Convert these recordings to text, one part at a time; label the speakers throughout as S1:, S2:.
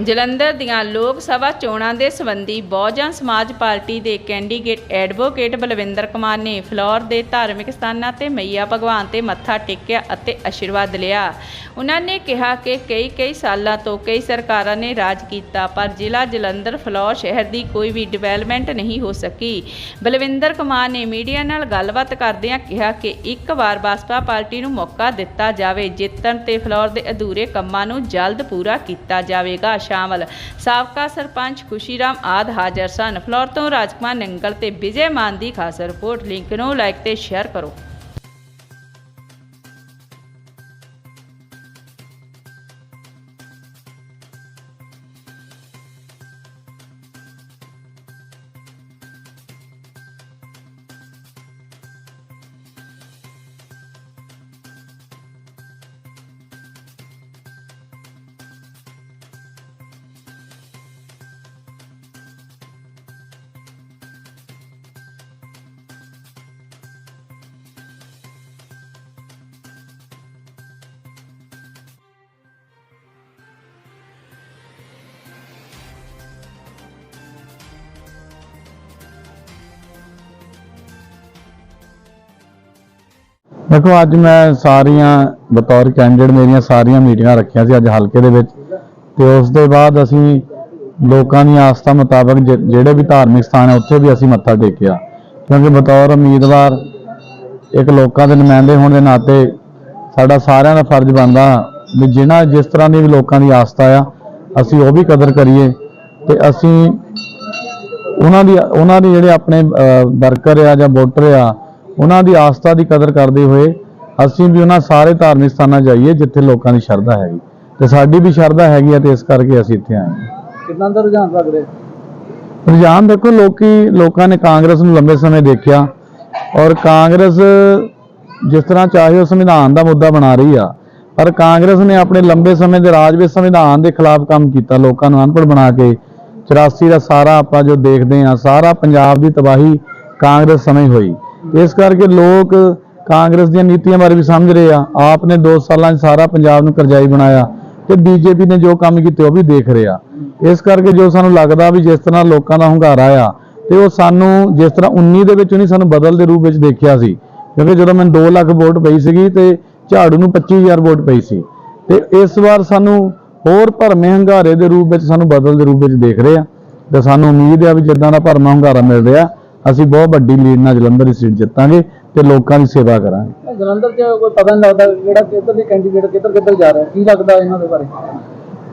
S1: ਜਲੰਧਰ ਦੀਆਂ ਲੋਕ ਸਭਾ ਚੋਣਾਂ ਦੇ ਸੰਬੰਧੀ ਬਹੁਜਨ ਸਮਾਜ ਪਾਰਟੀ ਦੇ ਕੈਂਡੀਡੇਟ ਐਡਵੋਕੇਟ ਬਲਵਿੰਦਰ ਕੁਮਾਰ ਨੇ ਫਲੋਰ ਦੇ ਧਾਰਮਿਕ ਸਥਾਨਾਂ ਤੇ ਮਈਆ ਭਗਵਾਨ ਤੇ ਮੱਥਾ ਟੇਕਿਆ ਅਤੇ ਆਸ਼ੀਰਵਾਦ ਲਿਆ। ਉਹਨਾਂ ਨੇ ਕਿਹਾ ਕਿ ਕਈ ਕਈ ਸਾਲਾਂ ਤੋਂ ਕਈ ਸਰਕਾਰਾਂ ਨੇ ਰਾਜ ਕੀਤਾ, ਪਰ ਜ਼ਿਲ੍ਹਾ ਜਲੰਧਰ ਫਲੋਰ ਸ਼ਹਿਰ ਦੀ ਕੋਈ ਵੀ ਡਿਵੈਲਪਮੈਂਟ ਨਹੀਂ ਹੋ ਸਕੀ। ਬਲਵਿੰਦਰ ਕੁਮਾਰ ਨੇ ਮੀਡੀਆ ਨਾਲ ਗੱਲਬਾਤ ਕਰਦਿਆਂ ਕਿਹਾ ਕਿ ਇੱਕ ਵਾਰ ਬਸਪਾ ਪਾਰਟੀ ਨੂੰ ਮੌਕਾ ਦਿੱਤਾ ਜਾਵੇ, ਜਿੱਤਣ ਤੇ ਫਲੋਰ ਦੇ ਅਧੂਰੇ ਕੰਮਾਂ ਨੂੰ ਜਲਦ ਪੂਰਾ ਕੀਤਾ ਜਾਵੇਗਾ। ਸ਼ਾਮਲ ਸਾਬਕਾ ਸਰਪੰਚ ਖੁਸ਼ੀਰਾਮ ਆਦ ਹਾਜ਼ਰ ਸਨ। ਫਲੋਰ ਤੋਂ ਰਾਜਕੁਮਾਰ ਨੰਗਲ ਤੇ ਵਿਜੇ ਮਾਨ ਦੀ ਖਾਸ ਰਿਪੋਰਟ। ਲਿੰਕ ਨੂੰ ਲਾਈਕ ਤੇ ਸ਼ੇਅਰ ਕਰੋ।
S2: ਦੇਖੋ, ਅੱਜ ਮੈਂ ਸਾਰੀਆਂ ਬਤੌਰ ਕੈਂਡੀਡੇਟ ਮੇਰੀਆਂ ਸਾਰੀਆਂ ਮੀਟਿੰਗਾਂ ਰੱਖੀਆਂ ਸੀ ਅੱਜ ਹਲਕੇ ਦੇ ਵਿੱਚ। ਤੇ ਉਸ ਦੇ ਬਾਅਦ ਅਸੀਂ ਲੋਕਾਂ ਦੀ ਆਸਥਾ ਮੁਤਾਬਕ ਜਿ- ਜਿਹੜੇ ਵੀ ਧਾਰਮਿਕ ਸਥਾਨ ਹੈ ਉੱਥੇ ਵੀ ਅਸੀਂ ਮੱਥਾ ਟੇਕਿਆ। ਕਿਉਂਕਿ ਬਤੌਰ ਉਮੀਦਵਾਰ ਇੱਕ ਲੋਕਾਂ ਦੇ ਨੁਮਾਇੰਦੇ ਹੋਣ ਦੇ ਨਾਤੇ ਸਾਡਾ ਸਾਰਿਆਂ ਦਾ ਫਰਜ਼ ਬਣਦਾ ਵੀ ਜਿਨ੍ਹਾਂ, ਜਿਸ ਤਰ੍ਹਾਂ ਦੀ ਵੀ ਲੋਕਾਂ ਦੀ ਆਸਥਾ ਆ, ਅਸੀਂ ਉਹ ਵੀ ਕਦਰ ਕਰੀਏ। ਤੇ ਅਸੀਂ ਉਹਨਾਂ ਦੀ, ਉਹਨਾਂ ਦੇ ਜਿਹੜੇ ਆਪਣੇ ਵਰਕਰ ਆ ਜਾਂ ਵੋਟਰ ਆ ਉਹਨਾਂ ਦੀ ਆਸਥਾ ਦੀ ਕਦਰ ਕਰਦੇ ਹੋਏ ਅਸੀਂ ਵੀ ਉਹਨਾਂ ਸਾਰੇ ਧਾਰਮਿਕ ਸਥਾਨਾਂ ਜਾਈਏ ਜਿੱਥੇ ਲੋਕਾਂ ਦੀ ਸ਼ਰਧਾ ਹੈਗੀ। ਤੇ ਸਾਡੀ ਵੀ ਸ਼ਰਧਾ ਹੈਗੀ ਆ ਤੇ ਇਸ ਕਰਕੇ ਅਸੀਂ ਇੱਥੇ ਆਏ ਹਾਂ।
S3: ਕਿੰਨਾ ਦਾ ਰੁਝਾਨ ਲੱਗ ਰਿਹਾ?
S2: ਰੁਝਾਨ ਦੇਖੋ ਲੋਕੀ ਲੋਕਾਂ ਨੇ ਕਾਂਗਰਸ ਨੂੰ ਲੰਬੇ ਸਮੇਂ ਦੇਖਿਆ ਔਰ ਕਾਂਗਰਸ ਜਿਸ ਤਰ੍ਹਾਂ ਚਾਹੇ ਉਹ ਸੰਵਿਧਾਨ ਦਾ ਮੁੱਦਾ ਬਣਾ ਰਹੀ ਆ ਪਰ ਕਾਂਗਰਸ ਨੇ ਆਪਣੇ ਲੰਬੇ ਸਮੇਂ ਦੇ ਰਾਜ ਵਿੱਚ ਸੰਵਿਧਾਨ ਦੇ ਖਿਲਾਫ ਕੰਮ ਕੀਤਾ ਲੋਕਾਂ ਨੂੰ ਅਨਪੜ੍ਹ ਬਣਾ ਕੇ। 84 ਦਾ ਸਾਰਾ ਆਪਾਂ ਜੋ ਦੇਖਦੇ ਆ ਸਾਰਾ ਪੰਜਾਬ ਦੀ ਤਬਾਹੀ ਕਾਂਗਰਸ ਸਮੇਂ ਹੋਈ। ਇਸ ਕਰਕੇ ਲੋਕ ਕਾਂਗਰਸ ਦੀਆਂ ਨੀਤੀਆਂ ਬਾਰੇ ਵੀ ਸਮਝ ਰਹੇ ਆ। ਆਪ ਨੇ 2 ਸਾਲਾਂ 'ਚ ਸਾਰਾ ਪੰਜਾਬ ਨੂੰ ਕਰਜ਼ਾਈ ਬਣਾਇਆ ਤੇ ਬੀਜੇਪੀ ਨੇ ਜੋ ਕੰਮ ਕੀਤੇ ਉਹ ਵੀ ਦੇਖ ਰਹੇ ਆ। ਇਸ ਕਰਕੇ ਜੋ ਸਾਨੂੰ ਲੱਗਦਾ ਵੀ ਜਿਸ ਤਰ੍ਹਾਂ ਲੋਕਾਂ ਦਾ ਹੁੰਗਾਰਾ ਆ ਤੇ ਉਹ ਸਾਨੂੰ ਜਿਸ ਤਰ੍ਹਾਂ 19 ਦੇ ਵਿੱਚ ਨਹੀਂ, ਸਾਨੂੰ ਬਦਲ ਦੇ ਰੂਪ ਵਿੱਚ ਦੇਖਿਆ ਸੀ। ਕਿਉਂਕਿ ਜਦੋਂ ਮੈਨੂੰ 2 ਲੱਖ ਵੋਟ ਪਈ ਸੀਗੀ ਤੇ ਝਾੜੂ ਨੂੰ 25000 ਵੋਟ ਪਈ ਸੀ। ਤੇ ਇਸ ਵਾਰ ਸਾਨੂੰ ਹੋਰ ਭਰਮੇ ਹੰਗਾਰੇ ਦੇ ਰੂਪ ਵਿੱਚ, ਸਾਨੂੰ ਬਦਲ ਦੇ ਰੂਪ ਵਿੱਚ ਦੇਖ ਰਹੇ ਆ। ਤੇ ਸਾਨੂੰ ਉਮੀਦ ਆ ਵੀ ਜਿੱਦਾਂ ਦਾ ਭਰਮਾ ਹੰਗਾਰਾ ਮਿਲ ਰਿਹਾ ਅਸੀਂ ਬਹੁਤ ਵੱਡੀ ਲੀਡ ਨਾਲ ਜਲੰਧਰ ਦੀ ਸੀਟ ਜਿੱਤਾਂਗੇ ਤੇ ਲੋਕਾਂ ਦੀ ਸੇਵਾ ਕਰਾਂਗੇ।
S3: ਜਲੰਧਰ 'ਚ ਕੋਈ ਪਤਾ ਨਹੀਂ ਲੱਗਦਾ ਕਿਹੜਾ ਕਿੱਧਰ ਦੀ ਕੈਂਡੀਡੇਟ ਕਿੱਧਰ ਕਿੱਧਰ ਜਾ ਰਿਹਾ। ਕੀ ਲੱਗਦਾ ਇਹਨਾਂ ਦੇ ਬਾਰੇ?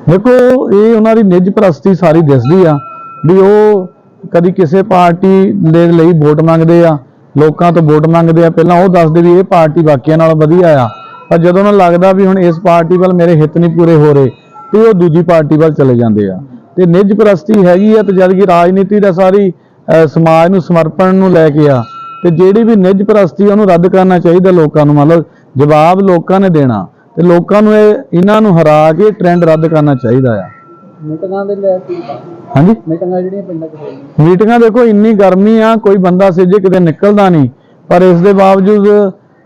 S2: ਦੇਖੋ ਇਹ ਉਹਨਾਂ ਦੀ ਨਿੱਜ ਪ੍ਰਸਤੀ ਸਾਰੀ ਦਿਸਦੀ ਆ ਵੀ ਉਹ ਕਦੀ ਕਿਸੇ ਪਾਰਟੀ ਦੇ ਲਈ ਵੋਟ ਮੰਗਦੇ ਆ ਲੋਕਾਂ ਤੋਂ ਵੋਟ ਮੰਗਦੇ ਆ। ਪਹਿਲਾਂ ਉਹ ਦੱਸਦੇ ਵੀ ਇਹ ਪਾਰਟੀ ਬਾਕੀਆਂ ਨਾਲੋਂ ਵਧੀਆ ਆ। ਪਰ ਜਦੋਂ ਉਹਨਾਂ ਨੂੰ ਲੱਗਦਾ ਵੀ ਹੁਣ ਇਸ ਪਾਰਟੀ ਵੱਲ ਮੇਰੇ ਹਿੱਤ ਨਹੀਂ ਪੂਰੇ ਹੋ ਰਹੇ ਤੇ ਉਹ ਦੂਜੀ ਪਾਰਟੀ ਵੱਲ ਚਲੇ ਜਾਂਦੇ ਆ। ਤੇ ਨਿੱਜ ਪ੍ਰਸਤੀ ਹੈਗੀ ਆ ਤੇ ਜਦ ਕਿ ਰਾਜਨੀਤੀ ਦਾ ਸਾਰੀ ਸਮਾਜ ਨੂੰ ਸਮਰਪਣ ਨੂੰ ਲੈ ਕੇ ਆ। ਤੇ ਜਿਹੜੀ ਵੀ ਨਿੱਜ ਪ੍ਰਸਤੀ ਆ, ਉਹਨੂੰ ਰੱਦ ਕਰਨਾ ਚਾਹੀਦਾ ਲੋਕਾਂ ਨੂੰ। ਮਤਲਬ ਜਵਾਬ ਲੋਕਾਂ ਨੇ ਦੇਣਾ। ਤੇ ਲੋਕਾਂ ਨੂੰ ਇਹ ਇਹਨਾਂ ਨੂੰ ਹਰਾ ਕੇ ਟ੍ਰੈਂਡ ਰੱਦ ਕਰਨਾ ਚਾਹੀਦਾ ਆ।
S3: ਮੀਟਿੰਗਾਂ ਦੇ ਲੈ ਕੇ
S2: ਹਾਂਜੀ?
S3: ਮੀਟਿੰਗਾਂ ਜਿਹੜੀਆਂ ਪਿੰਡਾਂ 'ਚ ਹੋਈਆਂ
S2: ਮੀਟਿੰਗਾਂ ਦੇਖੋ ਇੰਨੀ ਗਰਮੀ ਆ ਕੋਈ ਬੰਦਾ ਸਿੱਜੇ ਕਿਤੇ ਨਿਕਲਦਾ ਨਹੀਂ। ਪਰ ਇਸ ਦੇ ਬਾਵਜੂਦ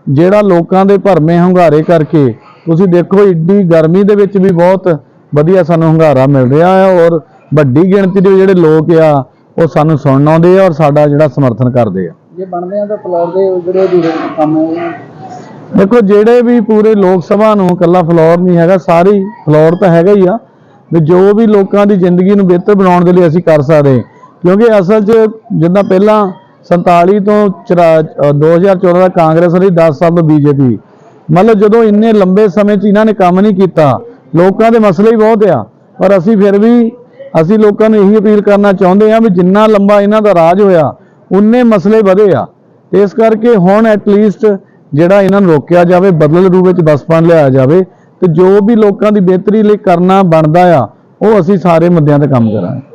S2: ਜਿਹੜਾ ਲੋਕਾਂ ਦੇ ਭਰਮੇ ਹੰਗਾਰੇ ਕਰਕੇ ਤੁਸੀਂ ਦੇਖੋ ਏਡੀ ਗਰਮੀ ਦੇ ਵਿੱਚ ਵੀ ਬਹੁਤ ਵਧੀਆ ਸਾਨੂੰ ਹੰਗਾਰਾ ਮਿਲ ਰਿਹਾ ਹੈ ਔਰ ਵੱਡੀ ਗਿਣਤੀ ਦੇ ਜਿਹੜੇ ਲੋਕ ਆ ਉਹ ਸਾਨੂੰ ਸੁਣਨ ਆਉਂਦੇ ਆ ਔਰ ਸਾਡਾ ਜਿਹੜਾ ਸਮਰਥਨ ਕਰਦੇ ਆ।
S3: ਜੇ ਬਣਦੇ ਆ ਤਾਂ ਫਲੋਰ ਦੇ ਜਿਹੜੇ ਅਧੂਰੇ ਕੰਮ
S2: ਦੇਖੋ ਜਿਹੜੇ ਵੀ ਪੂਰੇ ਲੋਕ ਸਭਾ ਨੂੰ ਇਕੱਲਾ ਫਲੋਰ ਨਹੀਂ ਹੈਗਾ ਸਾਰੀ ਫਲੋਰ ਤਾਂ ਹੈਗਾ ਹੀ ਆ ਵੀ ਜੋ ਵੀ ਲੋਕਾਂ ਦੀ ਜ਼ਿੰਦਗੀ ਨੂੰ ਬਿਹਤਰ ਬਣਾਉਣ ਦੇ ਲਈ ਅਸੀਂ ਕਰ ਸਕਦੇ ਕਿਉਂਕਿ ਅਸਲ 'ਚ ਜਿੱਦਾਂ ਪਹਿਲਾਂ 47 ਤੋਂ ਚਰਾ- ਅ, 2014 ਦਾ ਕਾਂਗਰਸ ਰਹੀ 10 ਸਾਲ ਤੋਂ ਬੀਜੇਪੀ। ਮਤਲਬ ਜਦੋਂ ਇੰਨੇ ਲੰਬੇ ਸਮੇਂ 'ਚ ਇਹਨਾਂ ਨੇ ਕੰਮ ਨਹੀਂ ਕੀਤਾ ਲੋਕਾਂ ਦੇ ਮਸਲੇ ਹੀ ਬਹੁਤ ਆ ਪਰ ਅਸੀਂ ਫਿਰ ਵੀ ਅਸੀਂ ਲੋਕਾਂ ਨੂੰ ਇਹੀ ਅਪੀਲ ਕਰਨਾ ਚਾਹੁੰਦੇ ਹਾਂ ਵੀ ਜਿੰਨਾ ਲੰਬਾ ਇਹਨਾਂ ਦਾ ਰਾਜ ਹੋਇਆ, ਉਨੇ ਮਸਲੇ ਵਧੇ ਆ। ਇਸ ਕਰਕੇ ਹੁਣ ਐਟਲੀਸਟ ਜਿਹੜਾ ਇਹਨਾਂ ਨੂੰ ਰੋਕਿਆ ਜਾਵੇ ਬਦਲ ਰੂਪ ਵਿੱਚ ਬਸਪਾ ਲਿਆਇਆ ਜਾਵੇ ਤੇ ਜੋ ਵੀ ਲੋਕਾਂ ਦੀ ਬਿਹਤਰੀ ਲਈ ਕਰਨਾ ਬਣਦਾ ਆ, ਉਹ ਅਸੀਂ ਸਾਰੇ ਮੁੱਦਿਆਂ ਤੇ ਕੰਮ ਕਰਾਂਗੇ।